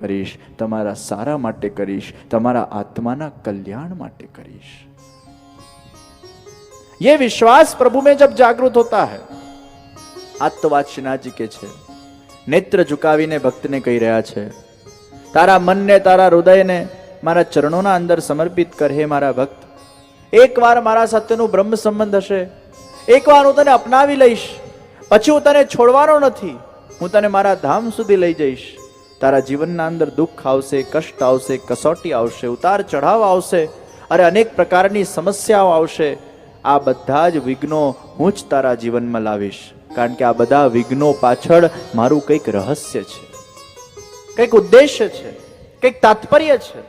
કરીશ તમારા સારા માટે કરીશ તમારા આત્માના કલ્યાણ માટે કરીશ ये विश्वास प्रभु में जब जागृत होता है આ તો વાત શ્રીનાથજી કે છે નેત્ર ઝુકાવીને ભક્તને કહી રહ્યા છે તારા મનને તારા હૃદયને મારા ચરણોના અંદર સમર્પિત કર હે મારા ભક્ત એકવાર મારા સાથેનું બ્રહ્મ સંબંધ હશે એકવાર હું તને અપનાવી લઈશ પછી હું તને છોડવાનો નથી હું તને મારા ધામ સુધી લઈ જઈશ તારા જીવનના અંદર દુઃખ આવશે, કષ્ટ આવશે, કસોટી આવશે, ઉતાર ચઢાવ આવશે, અરે અનેક પ્રકારની સમસ્યાઓ આવશે. આ બધા જ વિઘ્નો હું જ તારા જીવનમાં લાવીશ. કારણ કે આ બધા વિઘ્નો પાછળ મારું કંઈક રહસ્ય છે. કંઈક ઉદ્દેશ્ય છે. કંઈક તાત્પર્ય છે.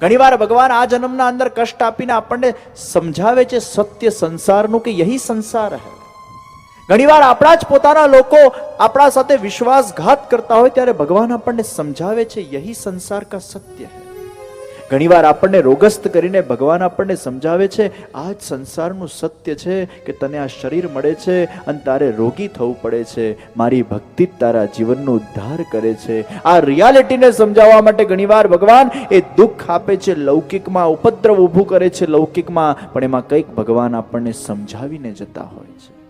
ઘણીવાર ભગવાન આ જન્મના અંદર કષ્ટ આપીને આપણને સમજાવે છે, સત્ય સંસારનું કે યહી સંસાર હૈ. ઘણીવાર આપણા જ પોતાના લોકો આપણા સાથે વિશ્વાસઘાત કરતા હોય ત્યારે ભગવાન આપણને સમજાવે છે, યહી સંસાર કા સત્ય હૈ. ઘણીવાર આપણને રોગસ્ત કરીને ભગવાન આપણને સમજાવે છે, આ જ સંસારનું સત્ય છે કે તને આ શરીર મળે છે અને તારે રોગી થવું પડે છે. મારી ભક્તિ જ તારા જીવનનો ઉદ્ધાર કરે છે. આ રિયાલિટીને સમજાવવા માટે ઘણીવાર ભગવાન એ દુઃખ આપે છે, લૌકિકમાં ઉપદ્રવ ઊભું કરે છે, લૌકિકમાં. પણ એમાં કંઈક ભગવાન આપણને સમજાવીને જતા હોય છે.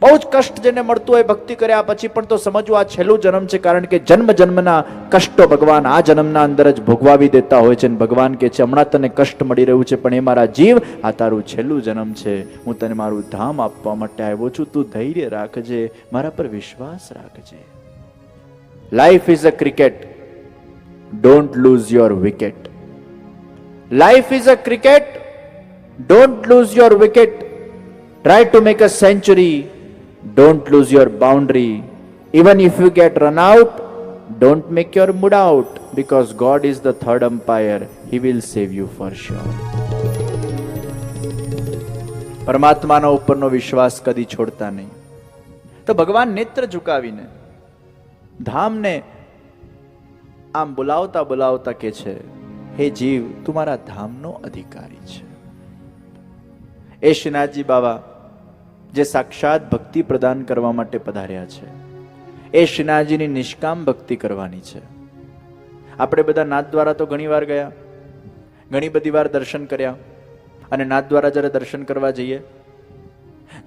બહુ જ કષ્ટ જેને મળતું હોય ભક્તિ કર્યા પછી પણ તો સમજવું આ છેલ્લું જન્મ છે, કારણ કે જન્મ જન્મના કષ્ટો ભગવાન આ જન્મના અંદર જ ભોગવાવી દેતા હોય છે અને ભગવાન કે છે, હમણાં તને કષ્ટ મળી રહ્યું છે, પણ એ મારા જીવ, આ તારું છેલ્લું જન્મ છે. હું તને મારું ધામ આપવા માટે આવ્યો છું. તું ધૈર્ય રાખજે, મારા પર વિશ્વાસ રાખજે. Life is a cricket don't lose your wicket life is a cricket don't lose your wicket try to make a century don't lose your boundary even if you get run out don't make your mood out because god is the third umpire he will save you for sure પરમાત્માના ઉપરનો વિશ્વાસ કદી છોડતા નહીં તો ભગવાન નેત્ર ઝુકાવીને ધામને આમ બોલાવતા બોલાવતા કે છે હે જીવ તું મારા ધામનો અધિકારી છે એ શ્રીનાથજી બાબા જે સાક્ષાત ભક્તિ પ્રદાન કરવા માટે પધાર્યા છે. એ શ્રીનાથજીની નિષ્કામ ભક્તિ કરવાની છે. આપણે બધા નાથ દ્વારા તો ઘણી વાર ગયા, ઘણી બધી વાર દર્શન કર્યા, અને નાથ દ્વારા જ્યારે દર્શન કરવા જઈએ,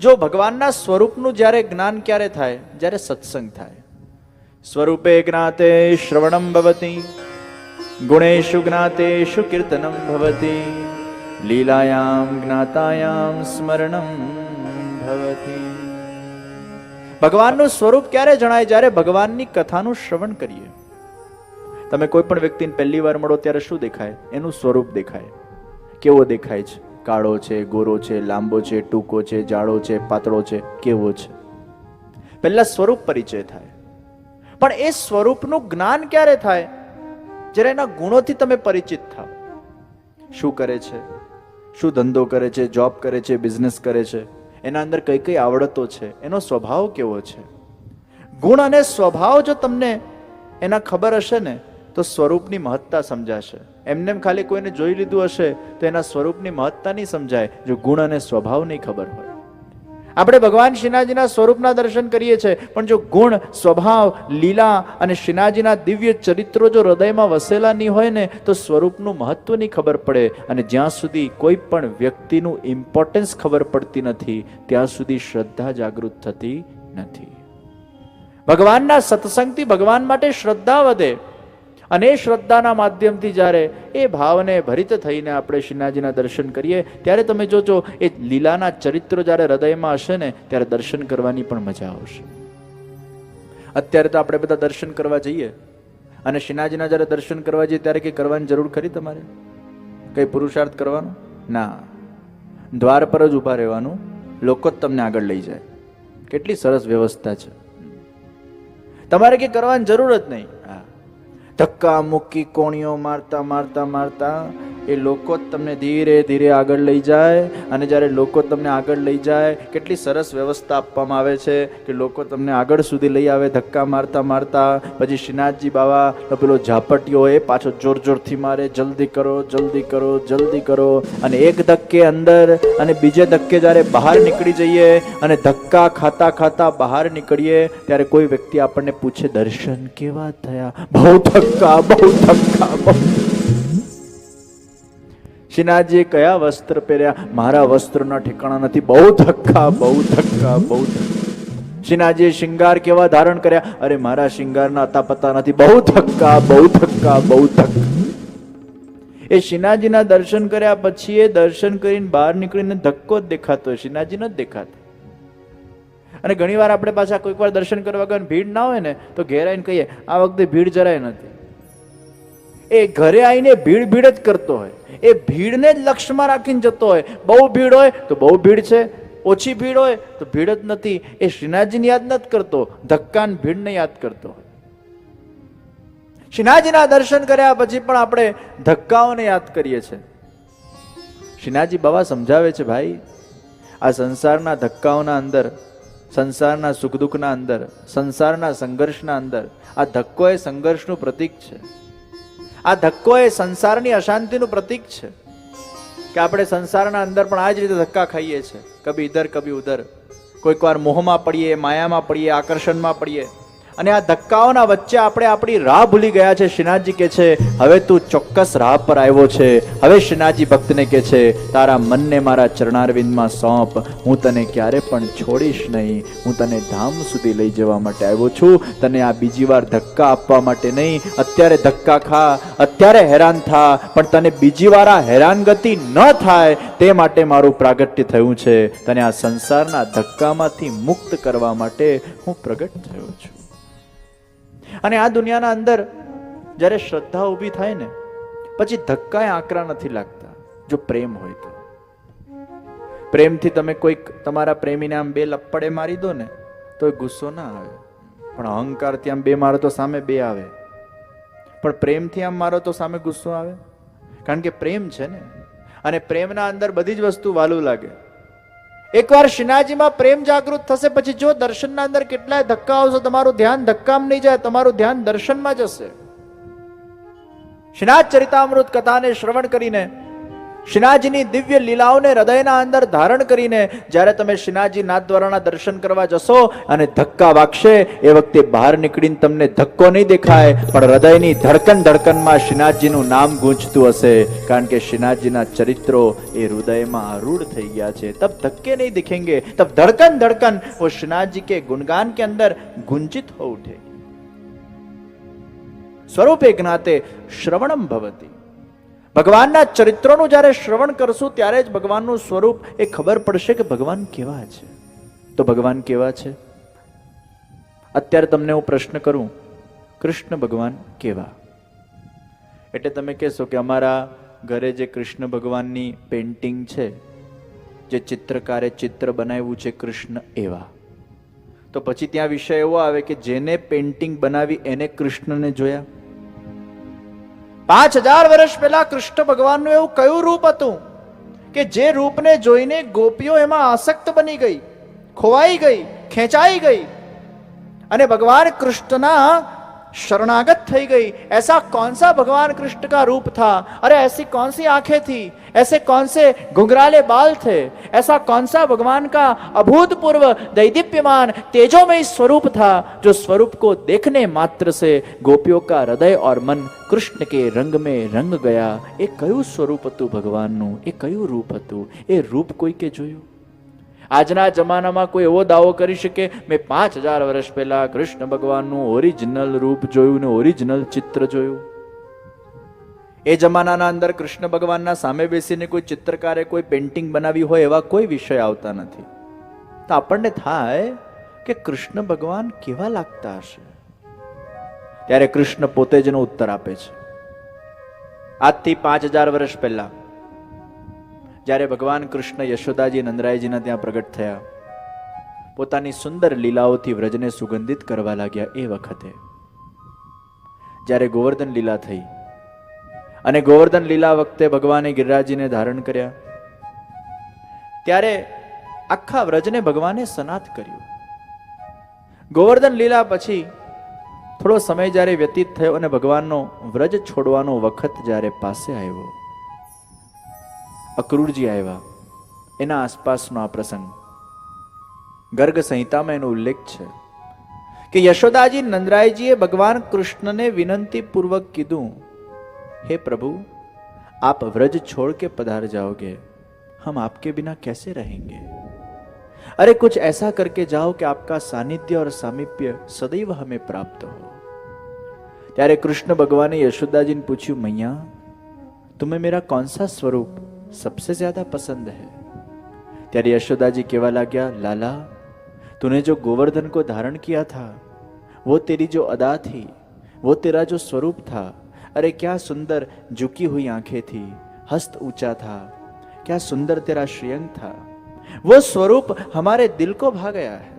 જો ભગવાનના સ્વરૂપનું જ્યારે જ્ઞાન ક્યારે થાય? જ્યારે સત્સંગ થાય. સ્વરૂપે જ્ઞાતે શ્રવણમ ભવતી ગુણેશુ જ્ઞાતેષુ કીર્તનમ ભવતી, લીલાયામ જ્ઞાતાયામ સ્મરણમ ભવતી ભગવાનનું સ્વરૂપ ક્યારે જણાય? જ્યારે ભગવાનની કથાનું શ્રવણ કરીએ. તમે કોઈ પણ વ્યક્તિને પહેલી વાર મળો ત્યારે શું દેખાય? એનું સ્વરૂપ દેખાય. કેવો દેખાય છે? કાળો છે, ગોરો છે, લાંબો છે, ટૂંકો છે, જાડો છે, પાતળો છે, કેવો છે? પહેલા સ્વરૂપ પરિચય થાય. પણ એ સ્વરૂપનું જ્ઞાન ક્યારે થાય? જ્યારે એના ગુણોથી તમે પરિચિત થાવ. શું કરે છે? શું ધંધો કરે છે? જોબ કરે છે? બિઝનેસ કરે છે? એના અંદર કઈ કઈ આવડતો છે, એનો સ્વભાવ કેવો છે? ગુણ અને સ્વભાવ જો તમને એના ખબર હશે ને, તો સ્વરૂપની મહત્તા સમજાશે. એમને ખાલી કોઈને જોઈ લીધું હશે, તો એના સ્વરૂપની મહત્તા નહીં સમજાય, જો ગુણ અને સ્વભાવ નહીં ખબર હોય. આપણે ભગવાન શ્રીનાથજીના સ્વરૂપના દર્શન કરીએ છીએ, પણ જો ગુણ, સ્વભાવ, લીલા અને શ્રીનાથજીના દિવ્ય ચરિત્રો જો હૃદયમાં વસેલા નહીં હોય ને, તો સ્વરૂપનું મહત્વ ખબર પડે અને જ્યાં સુધી કોઈ પણ વ્યક્તિનું ઇમ્પોર્ટન્સ ખબર પડતી નથી, ત્યાં સુધી શ્રદ્ધા જાગૃત થતી નથી. ભગવાનના સત્સંગથી ભગવાન માટે શ્રદ્ધા વધે. અને એ શ્રદ્ધાના માધ્યમથી જ્યારે એ ભાવને ભરિત થઈને આપણે શ્રીનાથજીના દર્શન કરીએ, ત્યારે તમે જોજો, એ લીલાના ચરિત્રો જ્યારે હૃદયમાં હશે ને, ત્યારે દર્શન કરવાની પણ મજા આવશે. અત્યારે તો આપણે બધા દર્શન કરવા જઈએ અને શ્રીનાથજીના જ્યારે દર્શન કરવા જઈએ, ત્યારે કંઈ કરવાની જરૂર ખરી તમારે? કંઈ પુરુષાર્થ કરવાનો? ના. દ્વાર પર જ ઊભા રહેવાનું, લોકો જ તમને આગળ લઈ જાય. કેટલી સરસ વ્યવસ્થા છે. તમારે કંઈ કરવાની જરૂર જ નહીં. ધક્કા મુક્કી કોણીઓ મારતા મારતા મારતા એ લોકો જ તમને ધીરે ધીરે આગળ લઈ જાય અને જ્યારે લોકો તમને આગળ લઈ જાય, કેટલી સરસ વ્યવસ્થા આપવામાં આવે છે કે લોકો તમને આગળ સુધી લઈ આવે, ધક્કા મારતા મારતા. પછી શ્રીનાથજી બાવા પેલો ઝાપટીઓ એ પાછો જોર જોરથી મારે, જલ્દી કરો જલ્દી કરો જલ્દી કરો. અને એક ધક્કે અંદર અને બીજે ધક્કે જ્યારે બહાર નીકળી જઈએ અને ધક્કા ખાતા ખાતા બહાર નીકળીએ, ત્યારે કોઈ વ્યક્તિ આપણને પૂછે, દર્શન કેવા થયા? બહુ ધક્કા બહુ ધક્કા, બહુ શ્રીનાથજીએ કયા વસ્ત્ર પહેર્યા? મારા વસ્ત્રના ઠેકાણા નથી. બહુ ધક્કા બહુ ધક્કા, બહુ શિનાજીએ શિંગાર કેવા ધારણ કર્યા? અરે, મારા શિંગારના અતાપતા નથી. બહુ ધક્કા બહુ ધક્કા બહુ ધક્કા. એ શ્રીનાથજીના દર્શન કર્યા પછી એ દર્શન કરીને બહાર નીકળીને ધક્કો જ દેખાતો. શ્રીનાથજી જ દેખાતો. અને ઘણીવાર આપણે પાછા કોઈક વાર દર્શન કરવા ગયા ભીડ ના હોય ને, તો ઘેર આવીને કહીએ, આ વખતે ભીડ જરાય નથી. એ ઘરે આવીને ભીડ ભીડ જ કરતો હોય. એ ભીડને જ લક્ષ્યમાં રાખીને જતો હોય. બહુ ભીડ હોય તો બહુ ભીડ છે. ઓછી ભીડ હોય તો ભીડ જ નથી. એ શ્રીનાથજીને યાદ નથી કરતો. ધક્કાને ભીડને યાદ કરતો હોય. શ્રીનાથજીના દર્શન કર્યા પછી પણ આપણે ધક્કાઓને યાદ કરીએ છીએ. શ્રીનાથજી બાબા સમજાવે છે, ભાઈ, આ સંસારના ધક્કાઓના અંદર, સંસારના સુખ દુઃખના અંદર, સંસારના સંઘર્ષના અંદર, આ ધક્કો એ સંઘર્ષનું પ્રતીક છે. આ ધક્કો એ સંસારની અશાંતિનું પ્રતીક છે કે આપણે સંસારના અંદર પણ આ જ રીતે ધક્કા ખાઈએ છીએ. કભી ઇધર કભી ઉધર. કોઈક વાર મોહમાં પડીએ, માયામાં પડીએ, આકર્ષણમાં પડીએ. અને આ ધક્કાઓના વચ્ચે આપણે આપણી રાહ ભૂલી ગયા છે. શ્રીનાથજી કે છે, હવે તું ચોક્કસ રાહ પર આવ્યો છે. હવે શ્રીનાથજી ભક્તને કે છે, તારા મનને મારા ચરણારવિંદમાં સોંપ. હું તને ક્યારે પણ છોડીશ નહીં. હું તને ધામ સુધી લઈ જવા માટે આવ્યો છું. તને આ બીજી વાર ધક્કા આપવા માટે નહીં. અત્યારે ધક્કા ખા. અત્યારે હેરાન થા. પણ તને બીજી વાર આ હેરાનગતિ ન થાય. તે માટે મારું પ્રાગટ્ય થયું છે. તને આ સંસારના ધક્કામાંથી મુક્ત કરવા માટે હું પ્રગટ થયો છું. અને આ દુનિયાના અંદર જ્યારે શ્રદ્ધા ઊભી થાય ને, પછી ધક્કાએ આકરા નથી લાગતા, જો પ્રેમ હોય તો. પ્રેમથી તમે કોઈક તમારા પ્રેમીને આમ બે લપ્પડે મારી દો ને, તો એ ગુસ્સો ના આવે. પણ અહંકારથી આમ બે મારો તો સામે બે આવે. પણ પ્રેમથી આમ મારો તો સામે ગુસ્સો આવે. કારણ કે પ્રેમ છે ને, અને પ્રેમના અંદર બધી જ વસ્તુ વાલું લાગે. એકવાર શ્રીનાથજીમાં પ્રેમ જાગૃત થશે, પછી જો દર્શનના અંદર કેટલાય ધક્કા આવશે, તમારું ધ્યાન ધક્કામાં નહીં જાય, તમારું ધ્યાન દર્શનમાં જશે. શ્રીનાથ ચરિતામૃત કથાને શ્રવણ કરીને શ્રીનાથજીની દિવ્ય લીલાઓને હૃદયના અંદર ધારણ કરીને જ્યારે તમે શ્રીનાથજી નાથ દ્વારાના દર્શન કરવા જશો અને ધક્કા વાગશે, એ વખતે બહાર નીકળીને તમને ધક્કો નહીં દેખાય, પણ હૃદયની ધડકન ધડકનમાં શ્રીનાથજીનું નામ ગૂંજતું હશે. કારણ કે શ્રીનાથજીના ચરિત્રો એ હૃદયમાં રૂઢ થઈ ગયા છે. તબ ધક્કે નહીં દેખેંગે, તબ ધડકન ધડકન વો શ્રીનાથજી કે ગુણગાન કે અંદર ગુંજિત હો ઉઠે. સ્વરૂપે જ્ઞાતે શ્રવણમ ભવતી. ભગવાનના ચરિત્રોનું જ્યારે શ્રવણ કરશું, ત્યારે જ ભગવાનનું સ્વરૂપ એ ખબર પડશે કે ભગવાન કેવા છે. તો ભગવાન કેવા છે? અત્યારે તમને હું પ્રશ્ન કરું, કૃષ્ણ ભગવાન કેવા? એટલે તમે કહેશો કે અમારા ઘરે જે કૃષ્ણ ભગવાનની પેન્ટિંગ છે, જે ચિત્રકારે ચિત્ર બનાવ્યું છે કૃષ્ણ એવા. તો પછી ત્યાં વિષય એવો આવે કે જેને પેન્ટિંગ બનાવી એને કૃષ્ણને જોયા. પાંચ હજાર વર્ષ પહેલા કૃષ્ણ ભગવાનનું એવું કયું રૂપ હતું કે જે રૂપને જોઈને ગોપીઓ એમાં આસક્ત બની ગઈ, ખોવાઈ ગઈ, ખેંચાઈ ગઈ? અને ભગવાન કૃષ્ણના शरणागत થઈ ગઈ ऐसा कौन सा भगवान कृष्ण का रूप था अरे ऐसी कौन सी आंखें थी ऐसे कौन से घुंघराले बाल थे ऐसा कौन सा भगवान का अभूतपूर्व दैदीप्यमान तेजोमय स्वरूप था जो स्वरूप को देखने मात्र से गोपियों का हृदय और मन કૃષ્ણ કે રંગ में રંગ ગયા એ કયું સ્વરૂપ હતું ભગવાનનું એ કયું રૂપ હતું એ રૂપ કોઈ કે જોયું આજના જમાનામાં કોઈ એવો દાવો કરી શકે? મેં પાંચ હજાર વર્ષ પહેલા કૃષ્ણ ભગવાનનું ઓરિજિનલ રૂપ જોયું ને ઓરિજિનલ ચિત્ર જોયું. એ જમાનાના અંદર કૃષ્ણ ભગવાનના સામે બેસીને કોઈ ચિત્રકારે કોઈ પેન્ટિંગ બનાવી હોય એવા કોઈ વિષય આવતા નથી. તો આપણને થાય કે કૃષ્ણ ભગવાન કેવા લાગતા હશે? ત્યારે કૃષ્ણ પોતે જ ઉત્તર આપે છે. આજથી પાંચ હજાર વર્ષ પહેલા જ્યારે ભગવાન કૃષ્ણ યશોદાજી નંદરાયજીના ત્યાં પ્રગટ થયા, પોતાની સુંદર લીલાઓથી વ્રજને સુગંધિત કરવા લાગ્યા એ વખતે. જ્યારે ગોવર્ધન લીલા થઈ અને ગોવર્ધન લીલા વખતે ભગવાને ગિરિરાજીને ધારણ કર્યા, ત્યારે આખા વ્રજને ભગવાને સનાત કર્યું. ગોવર્ધન લીલા પછી થોડો સમય જ્યારે વ્યતીત થયો અને ભગવાનનો વ્રજ છોડવાનો વખત જ્યારે પાસે આવ્યો અક્રૂરજી આવ્યા એના આસપાસનો આ પ્રસંગ ગર્ગ સંહિતામાં એનો ઉલ્લેખ છે કે યશોદાજી નંદરાયજીએ ભગવાન કૃષ્ણને વિનંતી પૂર્વક કીધું हे प्रभु आप व्रज छोड़ के पधार जाओगे हम आपके बिना कैसे रहेंगे अरे कुछ ऐसा करके जाओ कि आपका सानिध्य और सामीप्य सदैव हमें प्राप्त हो ત્યારે કૃષ્ણ ભગવાને યશોદાજીને પૂછ્યું મૈયા तुम्हें मेरा कौन सा स्वरूप सबसे ज्यादा पसंद है ત્યારે यशोदाजी कहवा लाग्या लाला तूने जो गोवर्धन को धारण किया था वो तेरी जो अदा थी वो तेरा जो स्वरूप था अरे क्या सुंदर झुकी हुई आंखें थी हस्त ऊंचा था क्या सुंदर तेरा श्रेयंग था वो स्वरूप हमारे दिल को भा गया है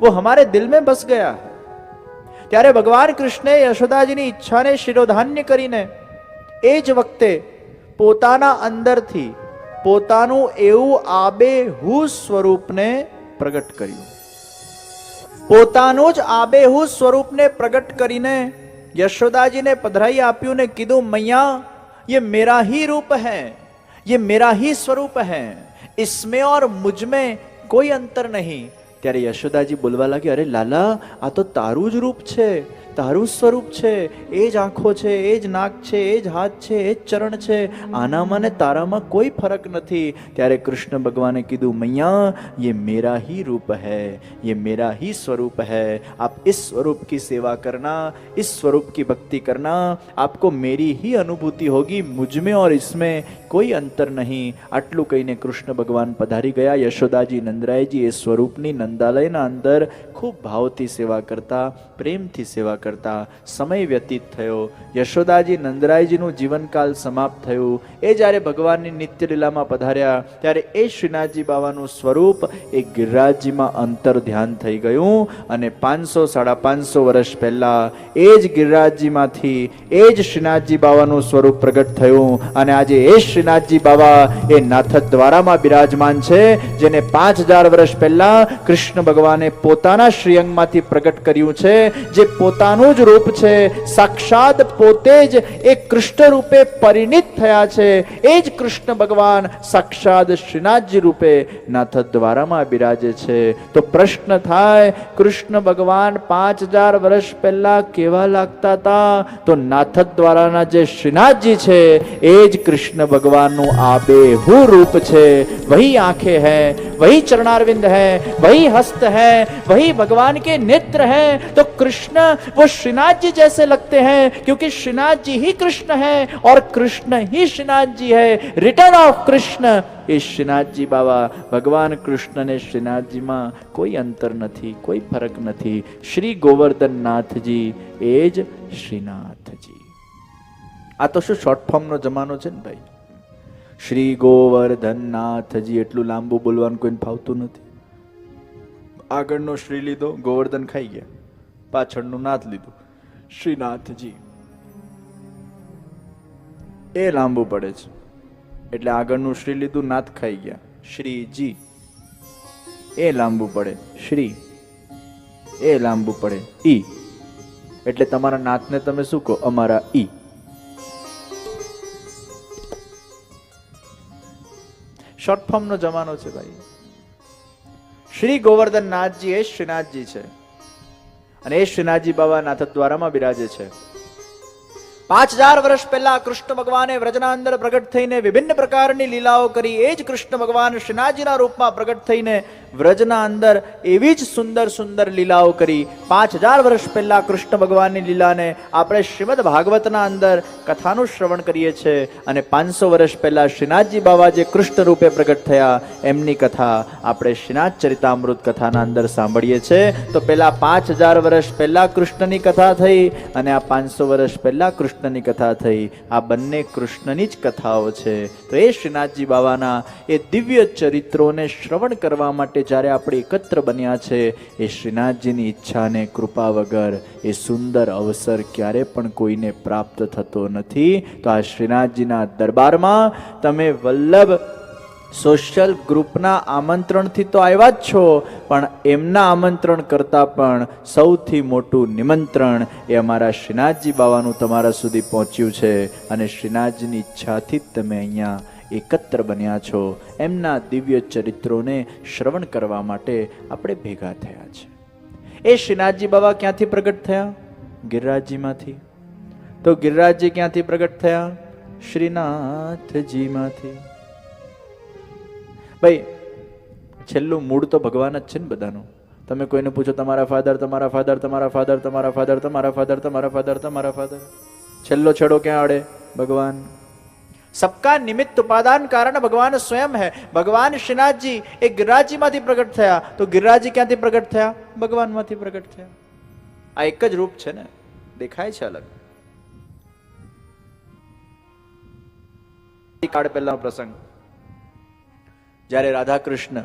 वो हमारे दिल में बस गया है ત્યારે ભગવાન કૃષ્ણે યશોદાજીની ઈચ્છાને શિરોધાન્ય કરીને એ જ વખતે પોતાના અંદરથી પોતાનું એવું આબે હું સ્વરૂપને પ્રગટ કર્યું. પોતાનું જ આબેહૂ સ્વરૂપને પ્રગટ કરીને યશોદાજીને પધરાઈ આપ્યું ને કીધું, મૈયા, યે મેરા मेरा રૂપ હૈ है મેરા मेरा સ્વરૂપ હૈ है ઓર મુજમે કોઈ અંતર નહીં. ત્યારે યશોદાજી બોલવા લાગી અરે લાલા, આ તો તારું જ રૂપ છે તારું સ્વરૂપ છે એ જ આંખો છે એ જ નાક છે એ જ હાથ છે એ જ ચરણ છે આનામાં ને તારામાં કોઈ ફરક નથી ત્યારે કૃષ્ણ ભગવાને કીધું મૈયા ये मेरा ही रूप है ये मेरा ही स्वरूप है आप इस स्वरूप की सेवा करना इस स्वरूप की भक्ति करना आपको मेरी ही अनुभूति होगी मुझ में और इसमें કોઈ અંતર નહીં આટલું કહીને કૃષ્ણ ભગવાન પધારી ગયા યશોદાજી નંદરાયજી એ સ્વરૂપની નંદાલયના અંદર ખૂબ ભાવથી સેવા કરતા પ્રેમથી સેવા કરતા સમય વ્યતીત થયો. યશોદાજી નંદરાયજીનું જીવનકાલ સમાપ્ત થયું. એ જ્યારે ભગવાનની નિત્ય લીલામાં પધાર્યા, ત્યારે એ શ્રીનાથજી બાવાનું સ્વરૂપ એ ગિરિરાજજીમાં અંતર ધ્યાન થઈ ગયું અને પાંચસો, સાડા પાંચસો વર્ષ પહેલાં એ જ ગિરિરાજજીમાંથી એ જ શ્રીનાથજી બાવાનું સ્વરૂપ પ્રગટ થયું અને આજે એ શ્રીનાથજી બાવા એ નાથ દ્વારામાં બિરાજમાન છે, જેને પાંચ હજાર વર્ષ પહેલા કૃષ્ણ ભગવાને પોતાના શ્રીઅંગમાંથી પ્રગટ કર્યું છે, જે પોતાનું પોતાનું જ રૂપ છે. સાક્ષાત પોતે જ એ કૃષ્ણ રૂપે પરિણિત થયા છે. એ જ કૃષ્ણ ભગવાન સાક્ષાત શ્રીનાથજી રૂપે નાથ દ્વારામાં બિરાજે છે. તો પ્રશ્ન થાય, કૃષ્ણ ભગવાન પાંચ હજાર વર્ષ પહેલા કેવા લાગતા હતા? તો નાથ દ્વારાના જે શ્રીનાથજી છે, એ જ કૃષ્ણ ભગવાનનું આ બેહુ રૂપ છે. વહી આંખે હૈ, વહી ચરણારવિંદ હૈ, વહી હસ્ત હે, વહી ભગવાન કે નેત્ર હૈ? તો કૃષ્ણ વો वो श्रीनाथ जी जैसे लगते हैं क्योंकि श्रीनाथ जी ही कृष्ण है और कृष्ण ही श्रीनाथ जी है रिटर्न ऑफ कृष्ण એ શ્રીનાથજી બાબા ભગવાન કૃષ્ણ ને શ્રીનાથજીમાં કોઈ અંતર નથી કોઈ ફરક નથી શ્રી ગોવર્ધન નાથજી એ જ શ્રીનાથજી આ તો શું શોર્ટ ફોર્મનો જમાનો છે ને ભાઈ શ્રી ગોવર્ધન નાથજી એટલું લાંબુ બોલવાનું કોઈને ફાવતું નથી આગળનો શ્રી લીધો ગોવર્ધન ખાઈ ગયા પાછળનું નાથ લીધું. શ્રીનાથજી, એ લાંબુ પડે છે. એટલે આગળનું શ્રી લીધું નાથ ખાઈ ગયા. શ્રીજી, એ લાંબુ પડે. શ્રી, એ લાંબુ પડે. ઈ. એટલે તમારા નાથને તમે શું કહો? અમારા ઈ. શોર્ટ ફોર્મનો જમાનો છે ભાઈ. શ્રી ગોવર્ધન નાથજી એ શ્રીનાથજી છે. અને એ શ્રીનાથજી બાબા નાથ દ્વારામાં બિરાજે છે. પાંચ હજાર વર્ષ પહેલા કૃષ્ણ ભગવાને વ્રજના અંદર પ્રગટ થઈને વિભિન્ન પ્રકારની લીલાઓ કરી, એ જ કૃષ્ણ ભગવાન શ્રીનાથજીના રૂપમાં પ્રગટ થઈને વ્રજના અંદર એવી જ સુંદર સુંદર લીલાઓ કરી. પાંચ હજાર વર્ષ પહેલા કૃષ્ણ ભગવાનની લીલાને આપણે શ્રીમદ ભાગવતના અંદર કથાનું શ્રવણ કરીએ છીએ અને પાંચસો વર્ષ પહેલા શ્રીનાથજી બાબા જે કૃષ્ણ રૂપે પ્રગટ થયા. એમની કથા આપણે શ્રીનાથ ચરિતામૃત કથાના અંદર સાંભળીએ છીએ તો પેલા પાંચ હજાર વર્ષ પહેલા કૃષ્ણની કથા થઈ અને આ પાંચસો વર્ષ પહેલા કૃષ્ણની કથા થઈ. આ બંને કૃષ્ણની જ કથાઓ છે. તો એ શ્રીનાથજી બાબાના એ દિવ્ય ચરિત્રોને શ્રવણ કરવા માટે જ્યારે આપણે એકત્ર બન્યા છે, એ શ્રીનાથજીની ઈચ્છાને કૃપા વગર એ સુંદર અવસર ક્યારે પણ કોઈને પ્રાપ્ત થતો નથી. તો આ શ્રીનાથજીના દરબારમાં તમે વલ્લભ સોશિયલ ગ્રુપના આમંત્રણથી તો આવ્યા જ છો, પણ એમના આમંત્રણ કરતાં પણ સૌથી મોટું નિમંત્રણ એ અમારા શ્રીનાથજી બાવાનું તમારા સુધી પહોંચ્યું છે. અને શ્રીનાથજીની ઈચ્છાથી જ તમે અહીંયા એકત્ર બન્યા છો. એમના દિવ્ય ચરિત્રોને શ્રવણ કરવા માટે આપણે ભેગા થયા છે. એ શ્રીનાથજી બાબા ક્યાંથી પ્રગટ થયા? ગિરિરાજજીમાંથી. તો ગિરિરાજજી ક્યાંથી પ્રગટ થયા? શ્રીનાથજીમાંથી. ભાઈ, છેલ્લું મૂળ તો ભગવાન જ છે ને બધાનું. તમે કોઈને પૂછો, તમારા ફાધર તમારા ફાધર તમારા ફાધર તમારા ફાધર તમારા ફાધર તમારા ફાધર તમારા ફાધર છેલ્લો છેડો ક્યાં આડે ભગવાન સબકા નિમિત્ત ઉપાદાન કારણ ભગવાન સ્વયં હે ભગવાન શ્રીનાથજી એ ગિરરાજીમાંથી પ્રગટ થયા તો ગિરરાજી ક્યાંથી પ્રગટ થયા ભગવાનમાંથી પ્રગટ થયા આ એક જ રૂપ છે ને દેખાય છે અલગ કાળ પહેલાનો પ્રસંગ જ્યારે રાધા કૃષ્ણ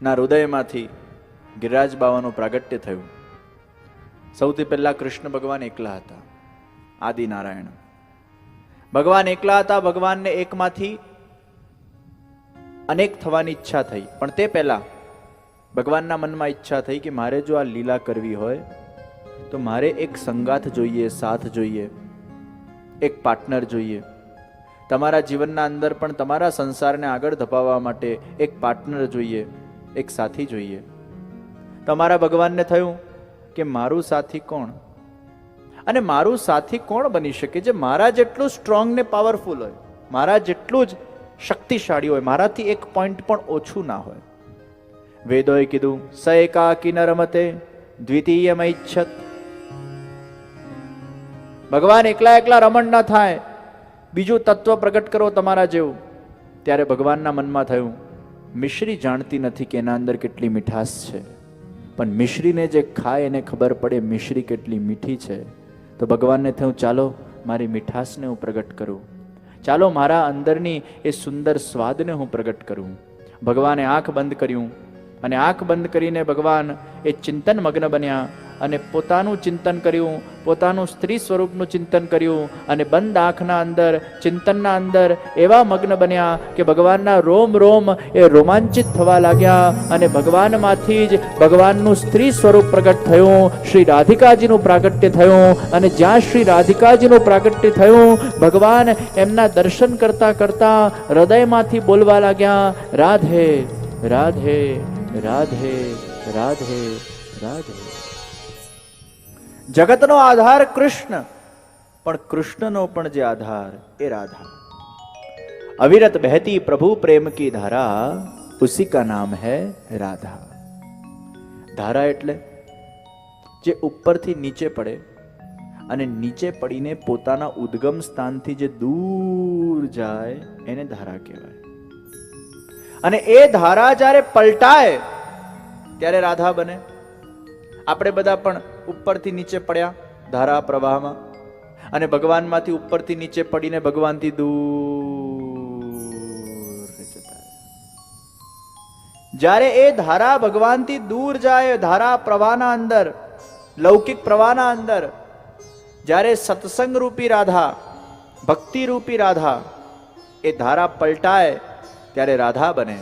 ના હૃદયમાંથી ગિરિરાજ બાવાનું પ્રાગટ્ય થયું સૌથી પહેલા કૃષ્ણ ભગવાન એકલા હતા આદિ નારાયણ ભગવાન એકલા હતા, ભગવાનને એકમાંથી અનેક થવાની ઈચ્છા થઈ. પણ તે પહેલા ભગવાનના મનમાં ઈચ્છા થઈ કે મારે જો આ લીલા કરવી હોય, તો મારે એક સંગાથ જોઈએ, સાથ જોઈએ, એક પાર્ટનર જોઈએ. તમારા જીવનના અંદર પણ તમારા સંસારને આગળ ધપાવવા માટે એક પાર્ટનર જોઈએ, એક સાથી જોઈએ. તમારા ભગવાનને થયું કે મારું સાથી કોણ? અને મારું સાથી કોણ બની શકે જે મારા જેટલું સ્ટ્રોંગ ને પાવરફુલ હોય? મારા જેટલું જ શક્તિશાળી હોય, મારાથી એક પોઈન્ટ પણ ઓછું ના હોય. વેદોએ કીધું સ એકાકી ન રમતે દ્વિતીય ઈચ્છત. ભગવાન એકલા એકલા રમણ ન થાય, બીજું તત્વ પ્રગટ કરો તમારા જેવું. ત્યારે ભગવાનના મનમાં થયું, મિશ્રી જાણતી નથી કે એના અંદર કેટલી મીઠાશ છે. પણ મિશ્રીને જે ખાય એને ખબર પડે મિશ્રી કેટલી મીઠી છે. તો ભગવાનને થયું, ચાલો મારી મીઠાશને હું પ્રગટ કરું. ચાલો મારા અંદરની એ સુંદર સ્વાદને હું પ્રગટ કરું. ભગવાને આંખ બંધ કર્યું. અને આંખ બંધ કરીને ભગવાન એ ચિંતન મગ્ન બન્યા. અને પોતાનું ચિંતન કર્યું, પોતાનું સ્ત્રી સ્વરૂપનું ચિંતન કર્યું અને બંધ આંખના અંદર, ચિંતનના અંદર એવા મગ્ન બન્યા કે ભગવાનના રોમ રોમ એ રોમાંચિત થવા લાગ્યા અને ભગવાનમાંથી જ ભગવાનનું સ્ત્રી સ્વરૂપ પ્રગટ થયું, શ્રી રાધિકાજીનું પ્રાગટ્ય થયું અને જ્યાં શ્રી રાધિકાજીનું પ્રાગટ્ય થયું, ભગવાન એમના દર્શન કરતા કરતા હૃદયમાંથી બોલવા લાગ્યા, રાધે રાધે રાધે રાધે રાધે. જગતનો આધાર કૃષ્ણ. પણ કૃષ્ણનો પણ જે આધાર એ રાધા. અવિરત બહેતી પ્રભુ પ્રેમ કી ધારા, ઉસી કા નામ હૈ રાધા. ધારા એટલે જે ઉપરથી નીચે પડે અને નીચે પડીને પોતાના ઉદ્ગમ સ્થાનથી જે દૂર જાય એને ધારા કહેવાય. અને એ ધારા જ્યારે પલટાય, ત્યારે રાધા બને. આપણે બધા પણ ઉપરથી નીચે પડ્યા ધારા પ્રવાહમાં અને ભગવાનમાંથી ઉપરથી નીચે પડીને ભગવાનથી દૂર જ્યારે એ ધારા ભગવાનથી દૂર જાય, ધારા પ્રવાહના અંદર, લૌકિક પ્રવાહના અંદર, જ્યારે સત્સંગ રૂપી રાધા ભક્તિ રૂપી રાધા એ ધારા પલટાય, ત્યારે રાધા બને.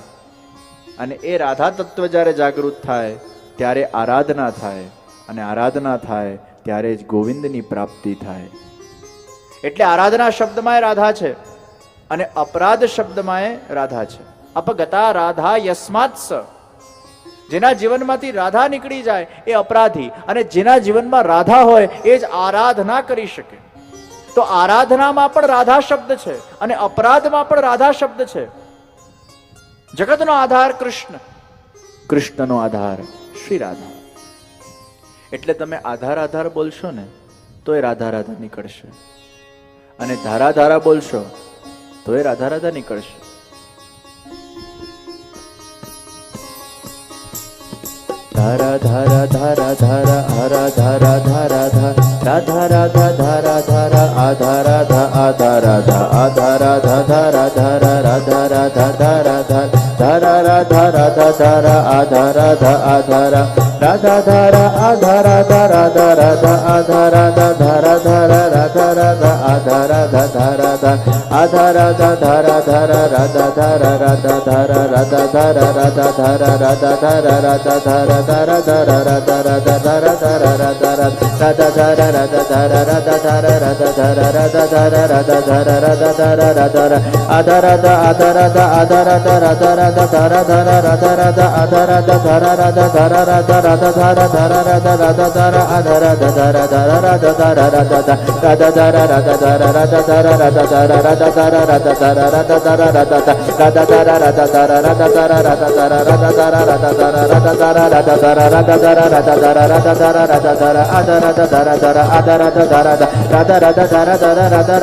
અને એ રાધા તત્વ જ્યારે જાગૃત થાય, ત્યારે આરાધના થાય. અને આરાધના થાય ત્યારે જ ગોવિંદની પ્રાપ્તિ થાય. એટલે આરાધના શબ્દમાં રાધા છે અને અપરાધ શબ્દમાં રાધા છે. અપગતા રાધા યસ્માત જેના જીવનમાંથી રાધા નીકળી જાય એ અપરાધી અને જેના જીવનમાં રાધા હોય એ જ આરાધના કરી શકે. તો આરાધનામાં પણ રાધા શબ્દ છે અને અપરાધમાં પણ રાધા શબ્દ છે. જગતનો આધાર કૃષ્ણ. કૃષ્ણનો આધાર શ્રી રાધા. એટલે તમે આધાર આધાર બોલશો ને, તો એ રાધા રાધા નીકળશે. અને ધારા ધારા બોલશો, તો એ રાધા રાધા નીકળશે. ધારા ધારા ધારા ધારા હારા ધારા ધારા ધારા, રાધા રાધા ધારા ધારા, આધા રાધા આધા રાધા આધા રાધા ધારા ધારા, રાધા રાધા ધારા ધારા ધારા રાધા રાધા ધારા, આધા Radha Adhara Radha Dhara Adhara Dhara Dhara Adhara Dhara Dhara Radha Radha Adhara Dhara Adhara Dhara Dhara Radha Dhara Radha Dhara Radha Dhara Radha Dhara Radha Dhara Radha Dhara Dhara Dhara Radha Radha Dhara Dhara Radha Radha Dhara Radha Dhara Radha Dhara Radha Dhara Radha Dhara Radha Dhara Radha Dhara Radha Adhara Adhara Adhara Adhara Adhara Adhara Adhara Adhara Adhara ધારા ધારા રાધા રાધા આધા રાધા ધારા રાધા ધારા રાધા રાધા ધારા ધારા રાધા રાધા ધારા આધા રાધા ધારા ધારા રાધા ધારા રાધા ધા રાધા ધારા રાધા ધારા રાધા ધારા રાધા ધારા રાધા ધારા રાધા ધારા રાધા ધારા રાધા ધા રાધા ધારા રાધા ધારા રાધા ધારા રાધા ધારા રાધા ધારા રાધા ધારા રાધા ધારા રાધા ધારા રાધા ધારા રાધા ધારા રાધા ધારા રાધા ધારા આધા રાધા ધારા ધારા આધા રાધા ધારા ધા રાધા રાધા ધારા ધારા રાધા રાધા ધારા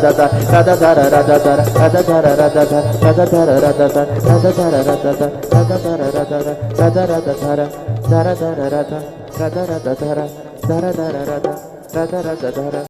ધારા રાધા ધારા રાધા રાધા રાધા ધારા રાધા ધા రథ ధర రథ రథ ధర రథ రథ రథ ధర ధర ధర రథ రథ రథ ధర ధర ధర రథ రథ ధర